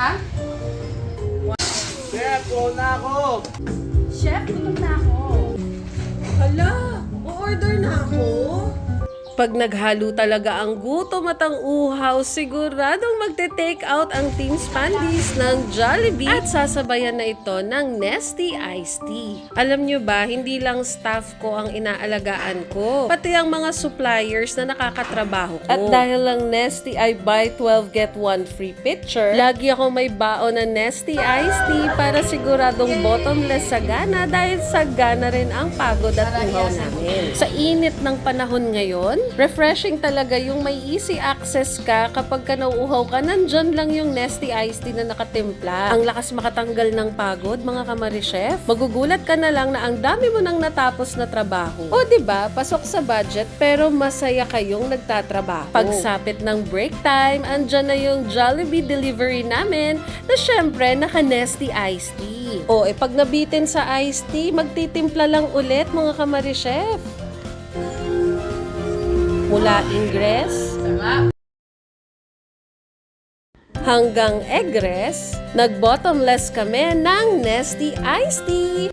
Ha? Chef, na ako! Chef, gutom na ako. Hala, order na ako. Pag naghalo talaga ang gutom at ang uhaw, siguradong magte-take out ang Team Spandies ng Jollibee at sasabayan na ito ng Nesty Iced Tea. Alam nyo ba, hindi lang staff ko ang inaalagaan ko, pati ang mga suppliers na nakakatrabaho ko. At dahil lang Nesty ay buy 12 get 1 free pitcher, lagi ako may baon na Nesty Iced Tea para siguradong bottomless sa gana dahil sa gana rin ang pagod at uhaw namin. Sa init ng panahon ngayon, refreshing talaga yung may easy access ka kapag ka nauuhaw ka, nandyan lang yung Nesty Iced Tea na nakatimpla. Ang lakas makatanggal ng pagod, mga kamari chef. Magugulat ka na lang na ang dami mo nang natapos na trabaho. O ba pasok sa budget pero masaya kayong nagtatrabaho. Pagsapit ng break time, andyan na yung Jollibee delivery namin na syempre naka Nesty Iced Tea. O eh pag nabitin sa iced tea, magtitimpla lang ulit mga kamari chef. Mula ingress Sarap. hanggang egress, nag-bottomless kami ng Nesty Iced Tea.